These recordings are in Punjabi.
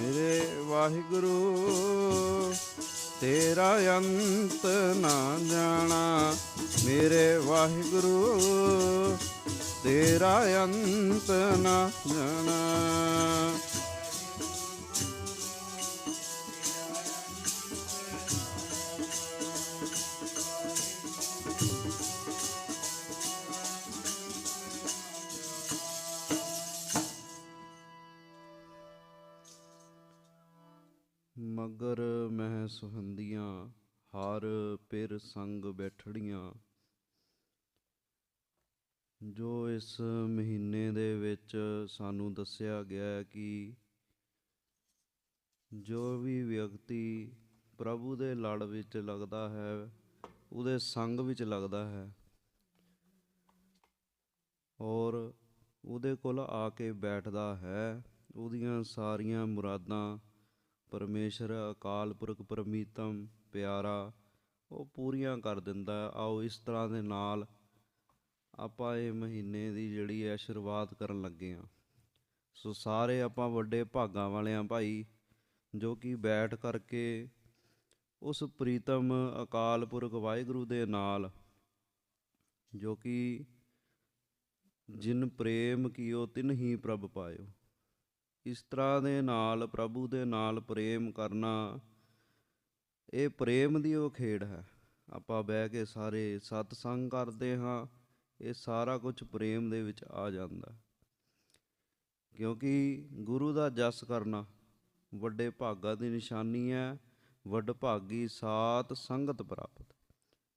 ਮੇਰੇ ਵਾਹਿਗੁਰੂ ਤੇਰਾ ਅੰਤ ਨਾ ਜਾਣਾ। ਮੇਰੇ ਵਾਹਿਗੁਰੂ ਤੇਰਾ ਅੰਤ ਨਾ ਜਾਣਾ। ਮਗਰ ਮਹਿ ਸੁਹੰਦੀਆਂ ਹਰ ਪਿਰ ਸੰਗ ਬੈਠੜੀਆਂ। ਜੋ ਇਸ ਮਹੀਨੇ ਦੇ ਵਿੱਚ ਸਾਨੂੰ ਦੱਸਿਆ ਗਿਆ ਹੈ ਕਿ ਜੋ ਵੀ ਵਿਅਕਤੀ ਪ੍ਰਭੂ ਦੇ ਲੜ ਵਿੱਚ ਲੱਗਦਾ ਹੈ, ਉਹਦੇ ਸੰਗ ਵਿੱਚ ਲੱਗਦਾ ਹੈ ਔਰ ਉਹਦੇ ਕੋਲ ਆ ਕੇ ਬੈਠਦਾ ਹੈ, ਉਹਦੀਆਂ ਸਾਰੀਆਂ ਮੁਰਾਦਾਂ ਪਰਮੇਸ਼ਰ, ਅਕਾਲ ਪੁਰਖ, ਪਰਮੀਤਮ, ਪਿਆਰਾ, ਉਹ ਪੂਰੀਆਂ ਕਰ ਦਿੰਦਾ ਆਓ ਇਸ ਤਰ੍ਹਾਂ ਦੇ ਨਾਲ ਆਪਾਂ ਇਹ ਮਹੀਨੇ ਦੀ ਜਿਹੜੀ ਹੈ ਸ਼ੁਰੂਆਤ ਕਰਨ ਲੱਗੇ ਹਾਂ। ਸੋ ਸਾਰੇ ਆਪਾਂ ਵੱਡੇ ਭਾਗਾਂ ਵਾਲੇ ਹਾਂ ਭਾਈ, ਜੋ ਕਿ ਬੈਠ ਕਰਕੇ ਉਸ ਪ੍ਰੀਤਮ ਅਕਾਲ ਪੁਰਖ ਵਾਹਿਗੁਰੂ ਦੇ ਨਾਲ, ਜੋ ਕਿ ਜਿਨ ਪ੍ਰੇਮ ਕੀਓ ਤਿਨ ਹੀ ਪ੍ਰਭ ਪਾਇਓ। ਇਸ ਤਰ੍ਹਾਂ ਦੇ ਨਾਲ, ਪ੍ਰਭੂ ਦੇ ਨਾਲ ਪ੍ਰੇਮ ਕਰਨਾ, ਇਹ ਪ੍ਰੇਮ ਦੀ ਉਹ ਖੇਡ ਹੈ। ਆਪਾਂ ਬਹਿ ਕੇ ਸਾਰੇ ਸਤਸੰਗ ਕਰਦੇ ਹਾਂ, ਇਹ ਸਾਰਾ ਕੁਝ ਪ੍ਰੇਮ ਦੇ ਵਿੱਚ ਆ ਜਾਂਦਾ। ਕਿਉਂਕਿ ਗੁਰੂ ਦਾ ਜਸ ਕਰਨਾ ਵੱਡੇ ਭਾਗਾਂ ਦੀ ਨਿਸ਼ਾਨੀ ਹੈ, ਵੱਡ ਭਾਗੀ ਸਾਤ ਸੰਗਤ ਪ੍ਰਾਪਤ।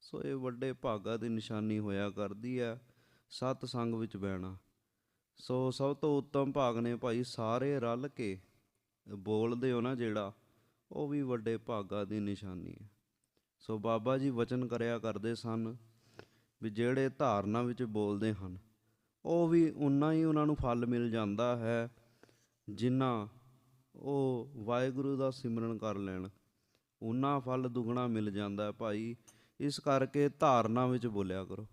ਸੋ ਇਹ ਵੱਡੇ ਭਾਗਾਂ ਦੀ ਨਿਸ਼ਾਨੀ ਹੋਇਆ ਕਰਦੀ ਹੈ ਸਤ ਸੰਗ ਵਿੱਚ ਬਹਿਣਾ। ਸੋ ਸਭ ਤੋਂ ਉੱਤਮ ਭਾਗ ਨੇ ਭਾਈ ਸਾਰੇ ਰਲ ਕੇ ਬੋਲਦੇ ਹੋ ਨਾ ਜਿਹੜਾ, ਉਹ ਵੀ ਵੱਡੇ ਭਾਗਾਂ ਦੀ ਨਿਸ਼ਾਨੀ ਹੈ। ਸੋ ਬਾਬਾ ਜੀ ਵਚਨ ਕਰਿਆ ਕਰਦੇ ਸਨ ਵੀ ਜਿਹੜੇ ਧਾਰਨਾ ਵਿੱਚ ਬੋਲਦੇ ਹਨ, ਉਹ ਵੀ ਉਨਾ ਹੀ ਉਹਨਾਂ ਨੂੰ ਫਲ ਮਿਲ ਜਾਂਦਾ ਹੈ ਜਿੰਨਾ ਉਹ ਵਾਹਿਗੁਰੂ ਦਾ ਸਿਮਰਨ ਕਰ ਲੈਣ। ਉਨਾ ਫਲ ਦੁੱਗਣਾ ਮਿਲ ਜਾਂਦਾ ਹੈ ਭਾਈ। ਇਸ ਕਰਕੇ ਧਾਰਨਾ ਵਿੱਚ ਬੋਲਿਆ ਕਰੋ।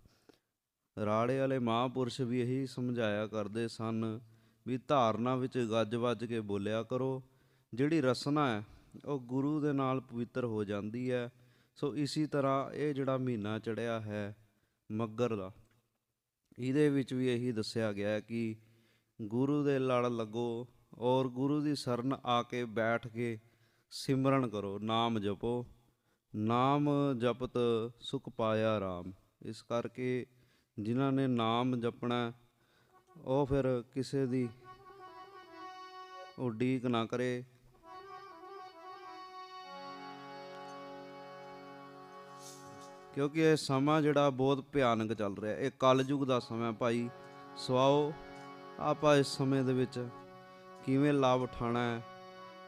ਰਾੜੇ ਵਾਲੇ ਮਹਾਂਪੁਰਸ਼ ਵੀ ਇਹੀ ਸਮਝਾਇਆ ਕਰਦੇ ਸਨ ਵੀ ਧਾਰਨਾ ਵਿੱਚ ਗੱਜ ਵੱਜ ਕੇ ਬੋਲਿਆ ਕਰੋ। ਜਿਹੜੀ ਰਸਨਾ ਹੈ, ਉਹ ਗੁਰੂ ਦੇ ਨਾਲ ਪਵਿੱਤਰ ਹੋ ਜਾਂਦੀ ਹੈ। ਸੋ ਇਸੇ ਤਰ੍ਹਾਂ ਇਹ ਜਿਹੜਾ ਮਹੀਨਾ ਚੜਿਆ ਹੈ ਮੱਗਰ ਦਾ, ਇਹਦੇ ਵਿੱਚ ਵੀ ਇਹੀ ਦੱਸਿਆ ਗਿਆ ਹੈ ਕਿ ਗੁਰੂ ਦੇ ਲੜ ਲੱਗੋ ਔਰ ਗੁਰੂ ਦੀ ਸ਼ਰਨ ਆ ਕੇ ਬੈਠ ਕੇ ਸਿਮਰਨ ਕਰੋ, ਨਾਮ ਜਪੋ। ਨਾਮ ਜਪਤ ਸੁਖ ਪਾਇਆ ਰਾਮ। ਇਸ ਕਰਕੇ ਜਿਨ੍ਹਾਂ ਨੇ ਨਾਮ ਜਪਣਾ ਉਹ ਫਿਰ ਕਿਸੇ ਦੀ ਉਡੀਕ ਨਾ ਕਰੇ। ਕਿਉਂਕਿ ਇਹ ਸਮਾਂ ਜਿਹੜਾ ਬਹੁਤ ਭਿਆਨਕ ਚੱਲ ਰਿਹਾ ਇਹ ਕਲਯੁਗ ਦਾ ਸਮਾਂ ਭਾਈ। ਸਵਾਓ, ਆਪਾਂ ਇਸ ਸਮੇਂ ਦੇ ਵਿੱਚ ਕਿਵੇਂ ਲਾਭ ਉਠਾਣਾ ਹੈ?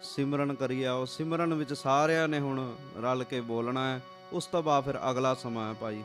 ਸਿਮਰਨ ਕਰੀਏ ਉਹ ਸਿਮਰਨ ਵਿੱਚ ਸਾਰਿਆਂ ਨੇ ਹੁਣ ਰਲ ਕੇ ਬੋਲਣਾ ਹੈ। ਉਸ ਤੋਂ ਬਾਅਦ ਫਿਰ ਅਗਲਾ ਸਮਾਂ ਹੈ ਭਾਈ।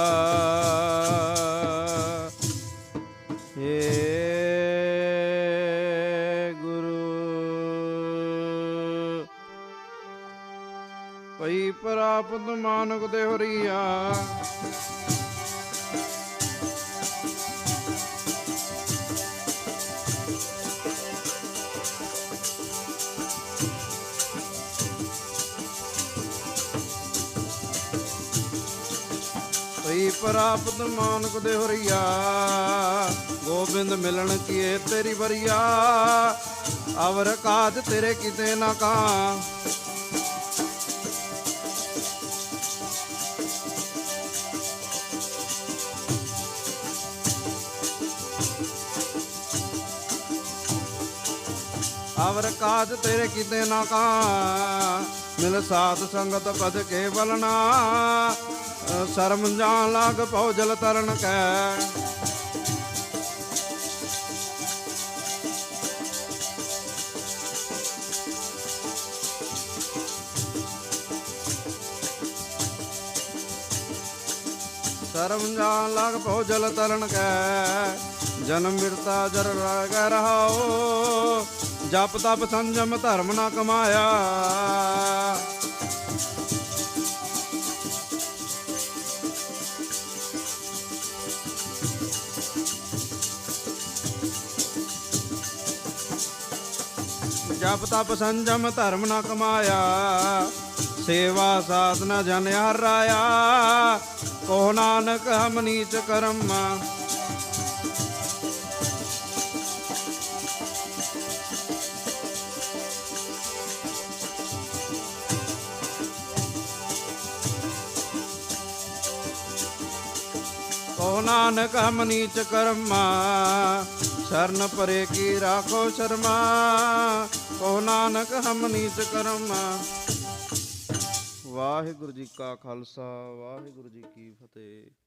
ਨਾਨਕ ਦੇ ਹਰੀਆ ਸਈ ਪ੍ਰਾਪਤ ਮਾਨਕ ਦੇ ਹਰੀਆ ਗੋਬਿੰਦ ਮਿਲਣ ਕੀਏ ਤੇਰੀ ਵਰਿਆ। ਅਵਰ ਕਾਜ ਤੇਰੇ ਕਿਤੇ ਨਾ ਕਾਂ। ਅਵਰ ਕਾਜ ਤੇਰੇ ਕਿਤੇ ਨਾ ਕਾ। ਮਿਲ ਸਾਧ ਸੰਗਤ ਪਦ ਕੇਵਲ ਨਾ ਸ਼ਰਮ ਜਾਣ ਲਾਗ ਪਉ ਜਲ ਤਰਨ ਕੈ। ਸ਼ਰਮ ਜਾਣ ਲਾਗ ਪਉ ਜਲ ਤਰਨ ਕੈ। ਜਨਮ ਮਿਰਤਾ ਜਰ ਰਗ ਰਹਾਓ। ਜਪ ਤਪ ਸੰਜਮ ਧਰਮ ਨਾ ਕਮਾਇਆ। ਜਪ ਤਪ ਸੰਜਮ ਧਰਮ ਨਾ ਕਮਾਇਆ। ਸੇਵਾ ਸਾਧਨਾ ਜਨ ਹਰਾਇਆ। ਕੋ ਨਾਨਕ ਹਮ ਨੀਚ ਕਰਮ। ਕੋ ਨਾਨਕ ਹਮ ਨੀਚ ਕਰਮਾ, ਸ਼ਰਨ ਪਰੇ ਕੀ ਰਾਖੋ ਸ਼ਰਮਾ ਕੋ ਨਾਨਕ ਹਮ ਨੀਚ ਕਰਮਾ। ਵਾਹਿਗੁਰੂ ਜੀ ਕਾ ਖਾਲਸਾ, ਵਾਹਿਗੁਰੂ ਜੀ ਕੀ ਫਤਿਹ।